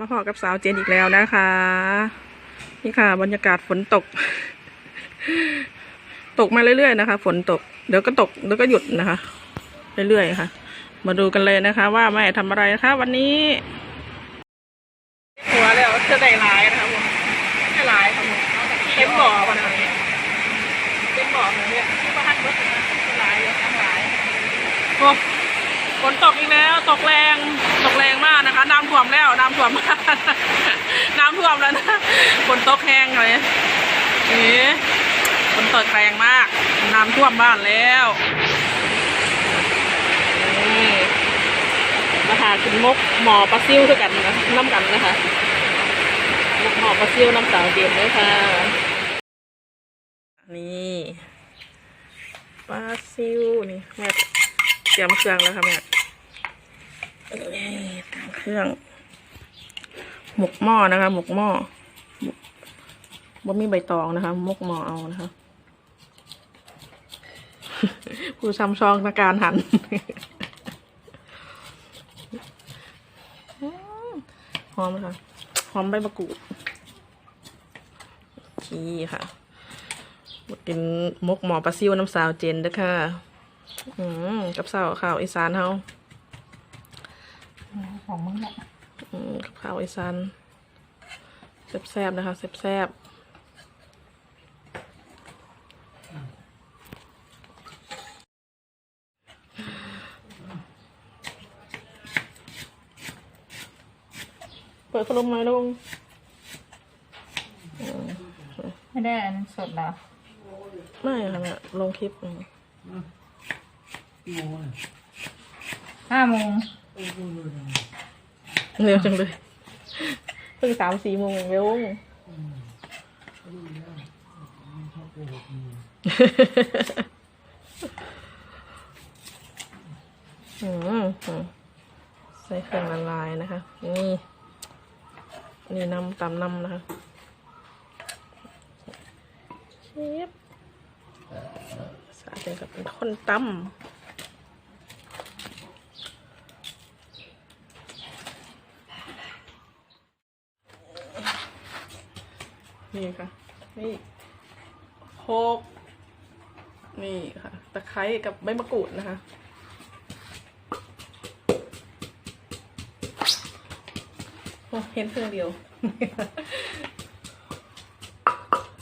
มาพอกับสาวเจนอีกแล้วนะคะ นี่ค่ะ บรรยากาศฝนตก ตกมาเรื่อยๆนะคะ ฝนตก เดี๋ยวก็ตกเดี๋ยวก็หยุดนะคะ เรื่อยๆค่ะ มาดูกันเลยนะคะ ว่าแม่ทำอะไรนะคะ วันนี้หัวแล้วจะได้หลายนะคะผมได้หลายค่ะผมเต็มบ่อวันนี้เต็มบ่อเลยเนี่ยที่บ้านรถนะหลายเยทั้งหลายโอ้ฝนตกอีกแล้ว ตกแรง ตกแรงมากนะคะน้ำ วมน้ำท่วมากน้ำท่วมแล้วนะฝนตกแห้งเลยนี่ฝนตกแรงมาก น้ำท่วมบ้านแล้วนี่มาหาคุณมกหมอปลาซิ่วด้วยกันนะน้ำกันนะคะมกหมอปลาซิ่วน้ำสาวเดียมด้วยค่ะ นี่ปลาซิ่วนี่แม่เตรียมเครื่องแล้วค่ะแม่เตรียมเครื่อง หมกหม้อนะคะ หมกหม้อบ่มีใบตองนะคะ มกหม้อเอานะคะ ผู้ซ้ำซองในการหันหอมค่ะหอมใบมะกรูดโอเคค่ะกินมกหมอปลาซิวน้ำสาวเจนด้อค่ะอืมกับสาวข้าวอีสานเฮาของมึงแหละ กับข้าวอีสานแซ่บๆนะคะแซ่บๆเปิดพัดลมหน่อยลุงไม่ได้อันสดเหรอ ไม่ค่ะแม่ลงคลิปอืมห้าโมง เร็วจังเลยเพิ่งสามสี่โมงเองเร็วอืมอืมใส่เครื่องละลายนะคะ นี่ นี่น้ำตำน้ำนะคะเชฟสาเจกับเป็นคนตำ นี่ค่ะ นี่โคกนี่ค่ะ ตะไคร้กับใบมะกรูดนะคะ โอ้เห็นเครื่องเดียว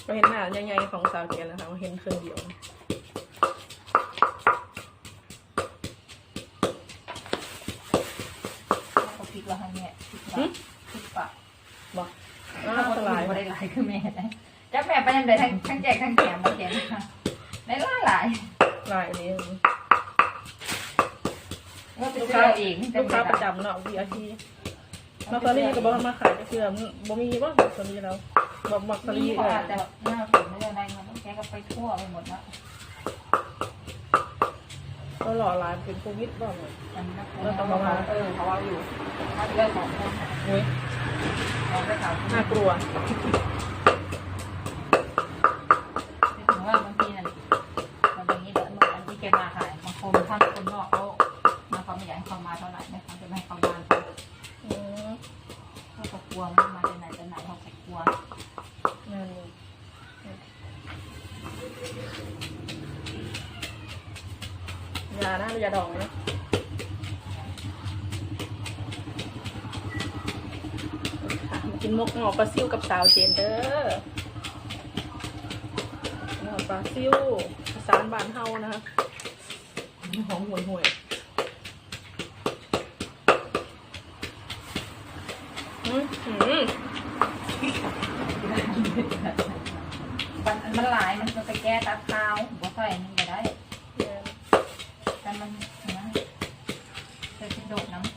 เราเห็นหน้าใหญ่ๆของสาวเกียนนะคะเราเห็นเครื่องเดียวเขาพริกว่าให้แม่พริ คือแม่ได้จับแม่ไปยังไงทั้งทั้งแจกทั้งแถมมาแถมได้หลายหลายลายนี้ว่าไปลูกซื้อค้าเอาเองลูกค้าประจำเนาะวีไอพีมาซารีกับบอกมาขายก็คือบ่มีบ่มาซารีแล้วบอกมักซารีมีเลก็ยอาจจะหน้าผมไม่ได้อะไรมันต้องแกก็ไปทั่วไปหมดแล้ว ก็หล่อหลายเป็นโควิดบ่เนี่ยมันนักเออต้องมาเออเขาเอาอยู่เขาจะได้สองคนโอ้ยเราไปถามน่ากลัวถึงว่าบางทีนั่นมันอย่างนี้เดี๋ยวอันที่แกมาขายบางคนถ้าคนนอกเขามาเขาไม่อยากให้เขามาเท่าไหร่ไม่เขาจะไม่ให้เขามาเขาอืมเขากลัวมันมาจากไหนจากไหนเขาก็กลัวนั่น ยานะยาดองนะค่ะมากินมกหมอปลาซิวกับสาวเจนเด้อหมอปลาซิวอีสารบานเฮานะคะหอมห่วยห่วยๆอืมอืมมันมันหลายมันจะไปแก้ตับข้าวหัวใส่นี่ ก็ได้แต่มันนะจะเป็นโดดน้ำ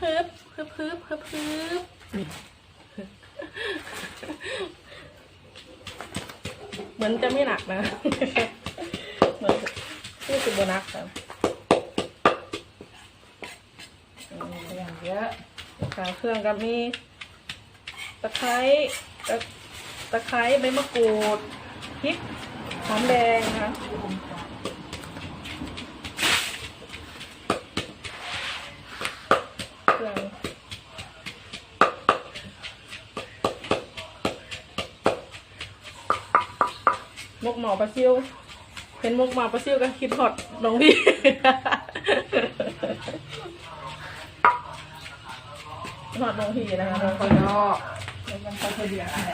ฮึบฮึบฮึบฮึบฮึบ มืนจะไม่หนักนะ เหมือนที่คือโบนัสครับอย่างเยอะขาเครื่องก็มีตะไคร้ตะไคร้ใบมะกรูดพริกหอมแดงนะ มกหมอปลาซิวเห็นมกหมอปลาซิวก็คิดฮอดน้องพี่ฮอดน้องพี่นะคะน้องคนนอกแล้วมันก็เดียวอะไร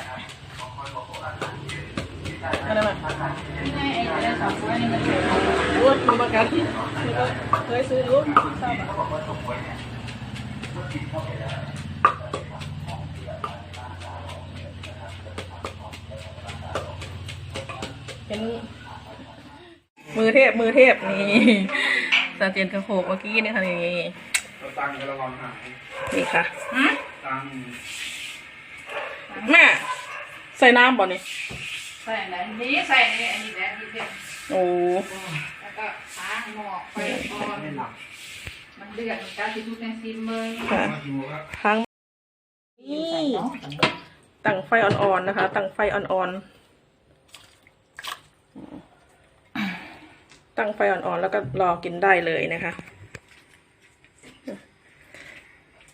อะไรมาไงไอ้อะไรสองตัวนี่มันเสียโอ้ยมีประกันแล้วก็เคยซื้อรู้ทราบ อะเป็นมือเทพมือเทพนี่ซาเจนกระโขกเมื่อกี้นี่ค่ะนี่เราตั้งก็ระวังหายนี่ค่ะฮะตั้งแม่ ใส่น้ำบ่นี่ใส่ไหนนี่ใส่นี่อันนี้แหละที่เป็นโอ้แล้วก็ล้างหม้อไฟก่อนมันเดือดมันก็สิทุกแนวซิมเมอร์ค่ะมาดูว่าครั้งนี่ตั้งไฟอ่อนๆนะคะ ตั้งไฟอ่อนๆ ตั้งไฟอ่อนๆ แล้วก็รอกินได้เลยนะคะ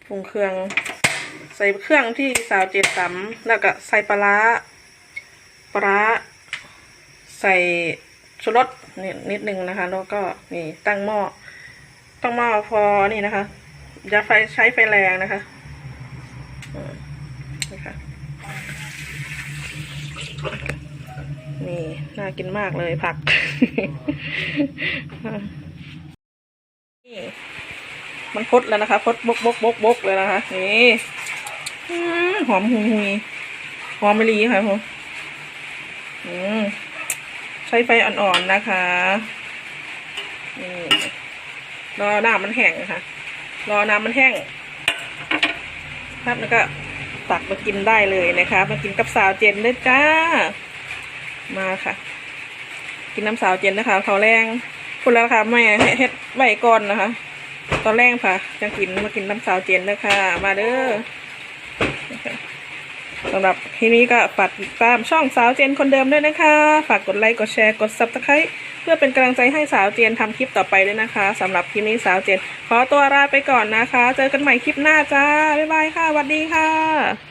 ปรุงเครื่อง ใส่เครื่องที่สาวเจ็ดตำแล้วก็ใส่ปลาร้าปลาร้าใส่ชูรสนิดนิดนึงนะคะ แล้วก็นี่ตั้งหม้อตั้งหม้อพอนี่นะคะอย่าไฟใช้ไฟแรงนะคะนี่ค่ะ นี่น่ากินมากเลยผัก นี่มันพดแล้วนะคะพดบกบกบกบกเลยนะคะ นี่หอมหุยหุยหอมไม่รีค่ะผมอืมใช้ไฟอ่อนๆนะคะนี่รอน้ำมันแห้งค่ะรอน้ำมันแห้งครับแล้วก็ตักมากินได้เลยนะคะมากินกับสาวเจนเลยจ้า มาค่ะ กินน้ำสาวเจนนะคะเขาแรงพูดแล้วค่ะแม่เฮ็ดไว้ก่อนนะคะ ตอนแรกค่ะจะกินมากินน้ำสาวเจนนะคะมาเด้อสำหรับทีนี้ก็ฝากติดตามช่องสาวเจนคนเดิมด้วยนะคะ ฝากกดไลค์กดแชร์กดซับสไครต์เพื่อเป็นกำลังใจให้สาวเจนทำคลิปต่อไปด้วยนะคะสำหรับคลิปนี้สาวเจนขอตัวลาไปก่อนนะคะ เจอกันใหม่คลิปหน้าจ้าบ๊ายบายค่ะสวัสดีค่ะ